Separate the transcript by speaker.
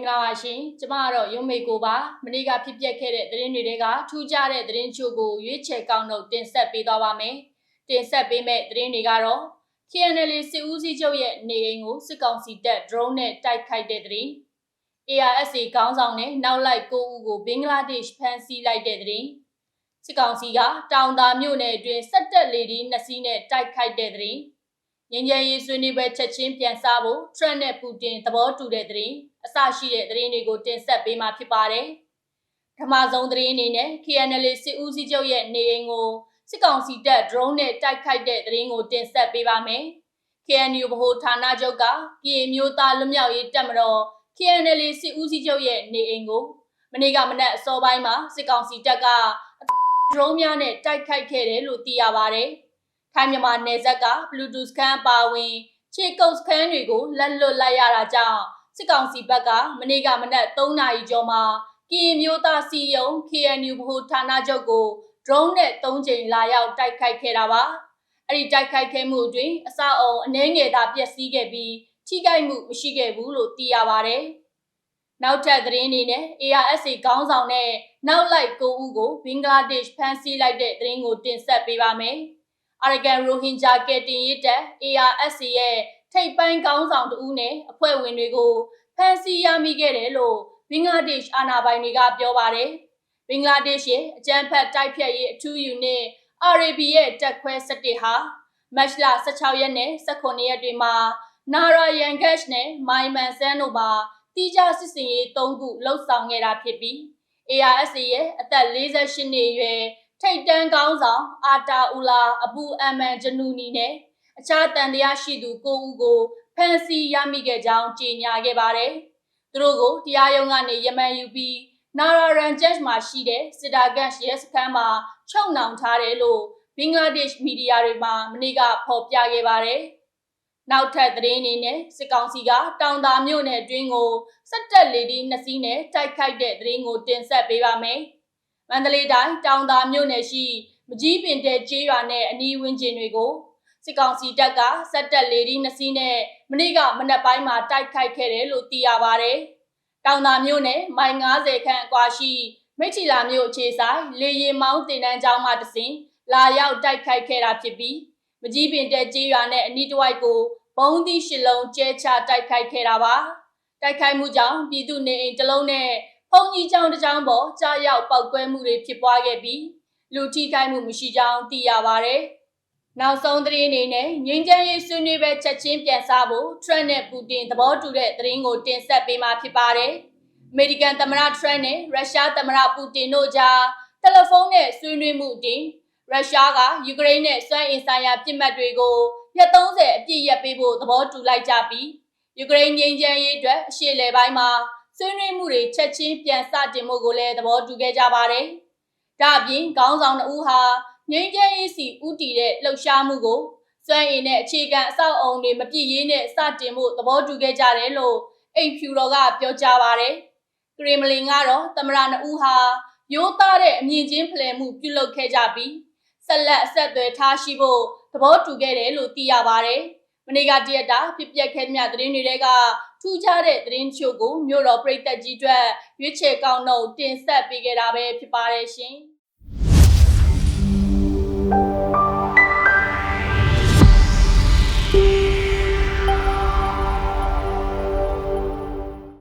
Speaker 1: ္ဂလာပါရှင်ကျမကတော့ရုံမေကိုပါမနေ့ကဖြစ်ပျက်ခဲ့တဲ့သတင်းတွေကထူးခြားတဲ့သတင်းချို့ကိုရွေးချယ်ကောက်နှုတ်တင်ဆက်ပေးသွားပါမယ်တင်ဆက်ပေးမဲ့သတင်းတွေကတော့ KNL စစ်ဦးစီးချုပ်ရဲ့နေအိမ်ကိုစစ်ကောင်စီတပ် drone နဲ့တိုက်ခိုက်တဲ့သတင်း ARSA ခေါင်းဆောင်နဲ့နောက်လိုက်9ဦးကိုဘင်္ဂလားဒေ့ရှ်ဖမ်းဆီးလိုက်တဲ့သတင်းစစ်ကောင်စီကတောင်သာမြို့နယ်အတွင်းစက်တက်လေဒီနှစ်စီးနဲ့တိုက်ခိုက်တဲ့သတင်း ငញ្ញရေးဆွေးနွေးပွဲချက်ချင်းပြန်စားဖို့ထရန့်နဲ့ပူတင်သဘောတူတဲ့သတင်းအစရှိတဲ့သတင်းတွေကိုတင်ဆက်ပေးမှာဖြစ်ပါတယ်။ပထမဆုံးသတင်းအနေနဲ့ KNL စစ်ဦးစီးချုပ်ရဲ့နေအိမ်ကိုစစ်ကောင်စီတပ် drone နဲ့တိုက်ခိုက်တဲ့သတင်းကိုတင်ဆက်ပေးပါမယ်။ KNU ဗဟိုဌာနချုပ်ကပြည်မျိုးသားလွတ်မြောက်ရေးတပ်မတော် KNL စစ်ဦးစီးချုပ်ရဲ့နေအိမ်ကိုမနေ့ကမနက်အစောပိုင်းမှာစစ်ကောင်စီတပ်က drone များနဲ့တိုက်ခိုက်ခဲ့တယ်လို့သိရပါတယ်။ ထိုင်းမြန်မာနယ်စပ်က Bluetooth စကန်ပါဝင်ခြေကုပ်စခန်းတွေကိုလက်လွတ်လိုက်ရတာကြောင့်စစ်ကောင်စီဘက်ကမနေ့ကမနက်3နာရီကျော်မှာကရင်မျိုးသားစီယုံ KNU ဗဟိုဌာနချုပ်ကို drone နဲ့3ချိန်လာရောက်တိုက်ခိုက်ခဲ့တာပါအဲ့ဒီတိုက်ခိုက်ခဲ့မှုအတွင်းအစအုံအနှဲငယ်သာပျက်စီးခဲ့ပြီးထိခိုက်မှုမရှိခဲ့ဘူးလို့သိရပါတယ်နောက်ထပ်သတင်းအနေနဲ့ ARSA ခေါင်းဆောင်နဲ့နောက်လိုက်9ဦးကိုဘင်္ဂလားဒေ့ရှ်ဖမ်းဆီးလိုက်တဲ့သတင်းကိုတင်ဆက်ပေးပါမယ်။ Arakan Rohingya ကယ်တင်ရေးတပ် ARSA ရဲ့ထိပ်ပိုင်းခေါင်းဆောင်တဦးနဲ့အဖွဲ့ဝင်တွေကိုဖမ်းဆီးရမိခဲ့တယ်လို့ဘင်္ဂလားဒေ့ရှ်အာဏာပိုင်တွေကပြောပါတယ်။ဘင်္ဂလားဒေ့ရှ်ရဲ့အကြမ်းဖက်တိုက်ဖျက်ရေးအထူးယူနစ် RAB ရဲ့တပ်ခွဲ17ဟာမတ်လ16ရက်နဲ့18ရက်တွေမှာနာရာယန်ဂက်ရှ်နဲ့မိုင်မန်ဆန်တို့မှာတီးခြားစစ်စင်ရေး၃ခုလှုပ်ဆောင်ခဲ့တာဖြစ်ပြီး ARSA ရဲ့အသက်48နှစ်အရွယ် ထိတ်တန်းကောင်းဆောင်အာတာအူလာအဘူအမန်ဂျနူနီနဲ့အခြားတန်တရားရှိသူ9ဦးကိုဖမ်းဆီးရမိခဲ့ကြောင်းကြေညာခဲ့ပါတယ်။သူတို့ကိုတရားရုံးကနေယမန်ယူပြီးနာရာရန်ဂျက်မှာရှိတဲ့စစ်တာဂတ်ရဲစခန်းမှာချုပ်နှောင်ထားတယ်လို့ဘင်္ဂလားဒေ့ရှ်မီဒီယာတွေမှာမနေ့ကဖော်ပြခဲ့ပါတယ်။နောက်ထပ်သတင်းအနေနဲ့စစ်ကောင်စီကတောင်သာမြို့နယ်အတွင်းကိုစက်တက်လေဒီနှစ်စီးနဲ့တိုက်ခိုက်တဲ့သတင်းကိုတင်ဆက်ပေးပါမယ်။ မန္တလေးတိုင်းတောင်သာမြို့နယ်ရှိမကြီးပင်တဲ့ကျေးရွာနဲ့အနီးဝန်းကျင်တွေကိုစစ်ကောင်စီတပ်ကစက်တက်လေဒီနှစ်စီးနဲ့မနေ့ကမနက်ပိုင်းမှာတိုက်ခိုက်ခဲ့တယ်လို့သိရပါတယ်။တောင်သာမြို့နယ်မိုင်90ခန့်အကွာရှိမိချီလာမြို့အခြေဆိုင်လေရင်မောင်းတင်တန်းကျောင်းမှတစဉ်လာရောက်တိုက်ခိုက်ခဲ့တာဖြစ်ပြီးမကြီးပင်တဲ့ကျေးရွာနဲ့အနီးတစ်ဝိုက်ကိုဘုံသီးရှစ်လုံးကျဲချတိုက်ခိုက်ခဲ့တာပါ။တိုက်ခိုက်မှုကြောင့်ပြည်သူနေအိမ်တစ်လုံးနဲ့ ဖုန်ကြီးကျောင်းတစ်ကျောင်းပေါ်ကြားရောက်ပောက်ကွဲမှုတွေဖြစ်ပွားခဲ့ပြီးလူထိခိုက်မှုမရှိကြောင်းသိရပါဗျ။နောက်ဆုံးသတင်းအနေနဲ့ငင်းချမ်းရေးဆွေးနွေးပွဲချက်ချင်းပြန်စားဖို့ထရန့်နဲ့ပူတင်သဘောတူတဲ့သတင်းကိုတင်ဆက်ပေးမှာဖြစ်ပါတယ်။အမေရိကန်သမ္မတထရန့်နဲ့ရုရှားသမ္မတပူတင်တို့ကြားတယ်လီဖုန်းနဲ့ဆွေးနွေးမှုတင်ရုရှားကယူကရိန်းနဲ့စွမ်းအင်ဆိုင်ရာပြစ်မှတ်တွေကိုရက်30အပြည့်ရက်ပေးဖို့သဘောတူလိုက်ကြပြီးယူကရိန်းငင်းချမ်းရေးအတွက်အရှေ့လယ်ပိုင်းမှာ ဆွေးနွေးမှုတွေချက်ချင်းပြန်စတင်မှုကိုလည်းသဘောတူခဲ့ကြပါတယ်။ဒါအပြင်ခေါင်းဆောင်အဦးဟာငြိမ်းချမ်းရေးစီဥတီတဲ့လှုပ်ရှားမှုကိုစွမ်းအင်နဲ့အခြေခံအဆောက်အအုံတွေမပြည့်ရေးနဲ့စတင်ဖို့သဘောတူခဲ့ကြတယ်လို့အိမ်ဖြူတော်ကပြောကြားပါတယ်။ကရီမလင်ကတော့သမရနဦးဟာရိုးသားတဲ့အမြင့်ချင်းဖလှယ်မှုပြုလုပ်ခဲ့ကြပြီးဆက်လက်အဆက်အသွယ်ထားရှိဖို့သဘောတူခဲ့တယ်လို့သိရပါတယ်။မ နေ့ကတရက်တာဖြစ်ပျက်ခဲ့တဲ့သတင်းတွေကထူးခြားတဲ့သတင်းချို့ကိုမြို့တော်ပြည်သက်ကြီးအတွက်ရွေးချယ်ကောက်နှုတ်တင်ဆက်ပေးခဲ့တာပဲဖြစ်ပါတယ်ရှင်။